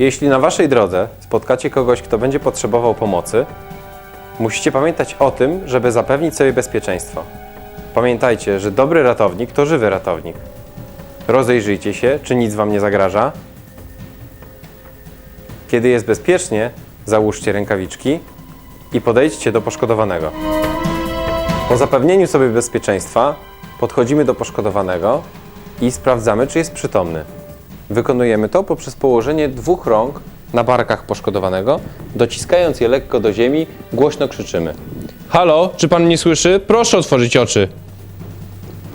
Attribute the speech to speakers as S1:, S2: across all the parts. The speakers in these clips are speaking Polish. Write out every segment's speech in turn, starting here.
S1: Jeśli na waszej drodze spotkacie kogoś, kto będzie potrzebował pomocy, musicie pamiętać o tym, żeby zapewnić sobie bezpieczeństwo. Pamiętajcie, że dobry ratownik to żywy ratownik. Rozejrzyjcie się, czy nic wam nie zagraża. Kiedy jest bezpiecznie, załóżcie rękawiczki i podejdźcie do poszkodowanego. Po zapewnieniu sobie bezpieczeństwa podchodzimy do poszkodowanego i sprawdzamy, czy jest przytomny. Wykonujemy to poprzez położenie dwóch rąk na barkach poszkodowanego, dociskając je lekko do ziemi, głośno krzyczymy.
S2: Halo, czy pan mnie słyszy? Proszę otworzyć oczy.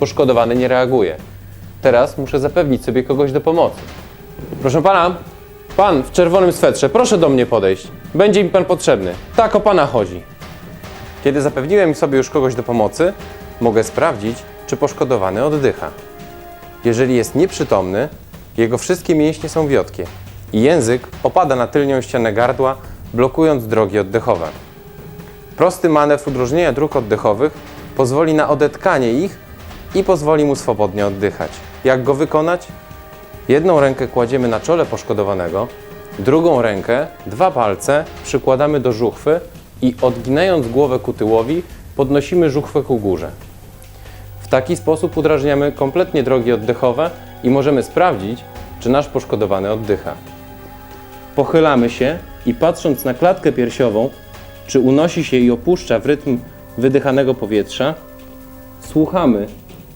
S1: Poszkodowany nie reaguje. Teraz muszę zapewnić sobie kogoś do pomocy. Proszę pana, pan w czerwonym swetrze, proszę do mnie podejść. Będzie mi pan potrzebny. Tak o pana chodzi. Kiedy zapewniłem sobie już kogoś do pomocy, mogę sprawdzić, czy poszkodowany oddycha. Jeżeli jest nieprzytomny, jego wszystkie mięśnie są wiotkie i język opada na tylnią ścianę gardła, blokując drogi oddechowe. Prosty manewr udrożnienia dróg oddechowych pozwoli na odetkanie ich i pozwoli mu swobodnie oddychać. Jak go wykonać? Jedną rękę kładziemy na czole poszkodowanego, drugą rękę, dwa palce przykładamy do żuchwy i odginając głowę ku tyłowi, podnosimy żuchwę ku górze. W taki sposób udrażniamy kompletnie drogi oddechowe i możemy sprawdzić, czy nasz poszkodowany oddycha. Pochylamy się i patrząc na klatkę piersiową, czy unosi się i opuszcza w rytm wydychanego powietrza, słuchamy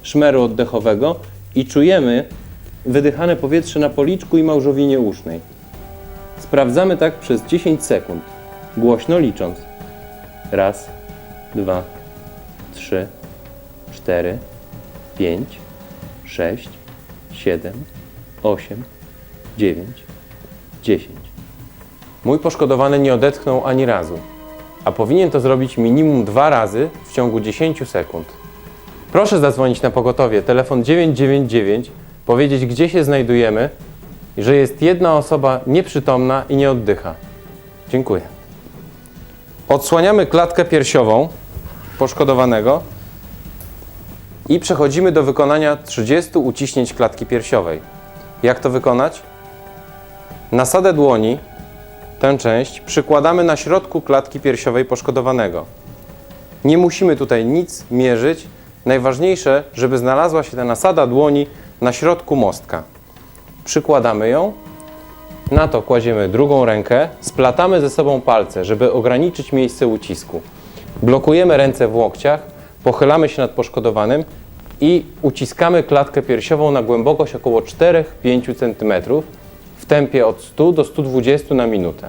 S1: szmeru oddechowego i czujemy wydychane powietrze na policzku i małżowinie usznej. Sprawdzamy tak przez 10 sekund, głośno licząc. Raz, dwa, trzy, cztery, pięć, sześć, siedem, osiem, dziewięć, dziesięć. Mój poszkodowany nie odetchnął ani razu, a powinien to zrobić minimum dwa razy w ciągu 10 sekund. Proszę zadzwonić na pogotowie, telefon 999, powiedzieć gdzie się znajdujemy i że jest jedna osoba nieprzytomna i nie oddycha. Dziękuję. Odsłaniamy klatkę piersiową poszkodowanego i przechodzimy do wykonania 30 uciśnięć klatki piersiowej. Jak to wykonać? Nasadę dłoni, tę część, przykładamy na środku klatki piersiowej poszkodowanego. Nie musimy tutaj nic mierzyć. Najważniejsze, żeby znalazła się ta nasada dłoni na środku mostka. Przykładamy ją. Na to kładziemy drugą rękę, splatamy ze sobą palce, żeby ograniczyć miejsce ucisku. Blokujemy ręce w łokciach, pochylamy się nad poszkodowanym i uciskamy klatkę piersiową na głębokość około 4-5 cm w tempie od 100 do 120 na minutę.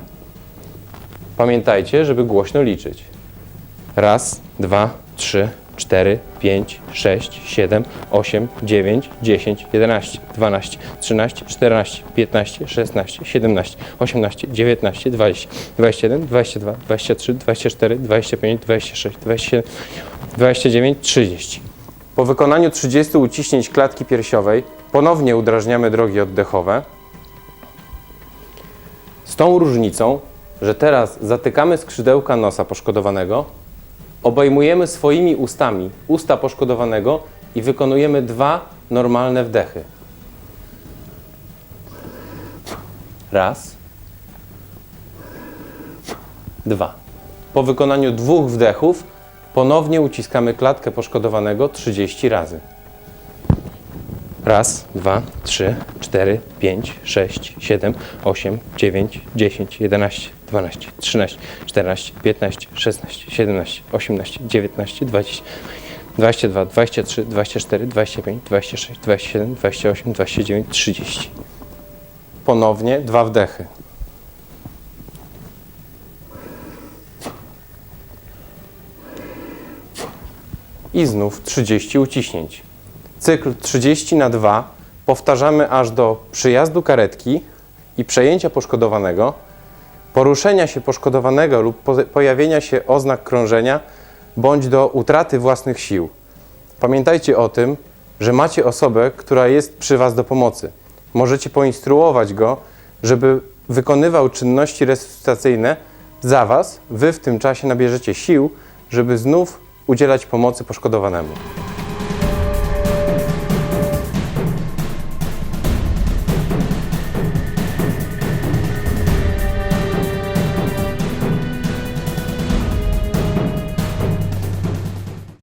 S1: Pamiętajcie, żeby głośno liczyć. Raz, dwa, trzy, cztery, pięć, sześć, siedem, osiem, dziewięć, dziesięć, jedenaście, dwanaście, trzynaście, czternaście, piętnaście, szesnaście, siedemnaście, osiemnaście, dziewiętnaście, dwadzieścia, dwadzieścia jeden, dwadzieścia dwa, dwadzieścia trzy, dwadzieścia cztery, dwadzieścia pięć, dwadzieścia sześć, dwadzieścia siedem, dwadzieścia dziewięć, trzydzieści. Po wykonaniu 30 uciśnięć klatki piersiowej ponownie udrażniamy drogi oddechowe. Z tą różnicą, że teraz zatykamy skrzydełka nosa poszkodowanego, obejmujemy swoimi ustami usta poszkodowanego i wykonujemy dwa normalne wdechy. Raz. Dwa. Po wykonaniu dwóch wdechów ponownie uciskamy klatkę poszkodowanego 30 razy. Raz, dwa, trzy, cztery, pięć, sześć, siedem, osiem, dziewięć, dziesięć, jedenaście, dwanaście, trzynaście, czternaście, piętnaście, szesnaście, siedemnaście, osiemnaście, dziewiętnaście, dwadzieścia, dwadzieścia dwa, dwadzieścia trzy, dwadzieścia cztery, dwadzieścia pięć, dwadzieścia sześć, dwadzieścia siedem, dwadzieścia osiem, dwadzieścia dziewięć, trzydzieści. Ponownie dwa wdechy. I znów 30 uciśnięć. Cykl 30 na 2 powtarzamy aż do przyjazdu karetki i przejęcia poszkodowanego, poruszenia się poszkodowanego lub po- pojawienia się oznak krążenia, bądź do utraty własnych sił. Pamiętajcie o tym, że macie osobę, która jest przy Was do pomocy. Możecie poinstruować go, żeby wykonywał czynności resuscytacyjne za Was. Wy w tym czasie nabierzecie sił, żeby znów udzielać pomocy poszkodowanemu.